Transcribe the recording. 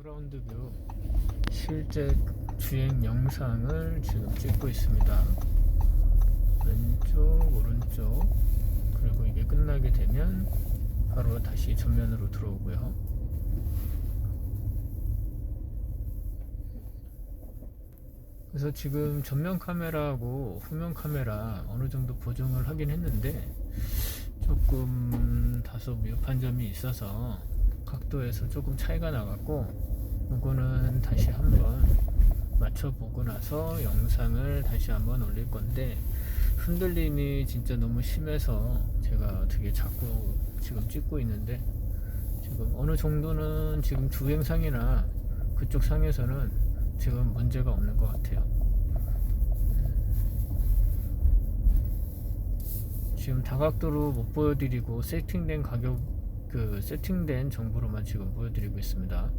어라운드 뷰 실제 주행 영상을 지금 찍고 있습니다. 왼쪽, 오른쪽 그리고 이게 끝나게 되면 바로 다시 전면으로 들어오고요. 그래서 지금 전면 카메라하고 후면 카메라 어느 정도 보정을 하긴 했는데 조금 다소 미흡한 점이 있어서 각도에서 조금 차이가 나갖고 이거는 다시 한번 맞춰보고 나서 영상을 다시 한번 올릴 건데 흔들림이 진짜 너무 심해서 제가 되게 자꾸 지금 찍고 있는데 지금 어느 정도는 지금 주행상이나 그쪽 상에서는 지금 문제가 없는 것 같아요. 지금 다각도로 못 보여드리고 세팅된 가격 그 세팅된 정보로만 지금 보여드리고 있습니다.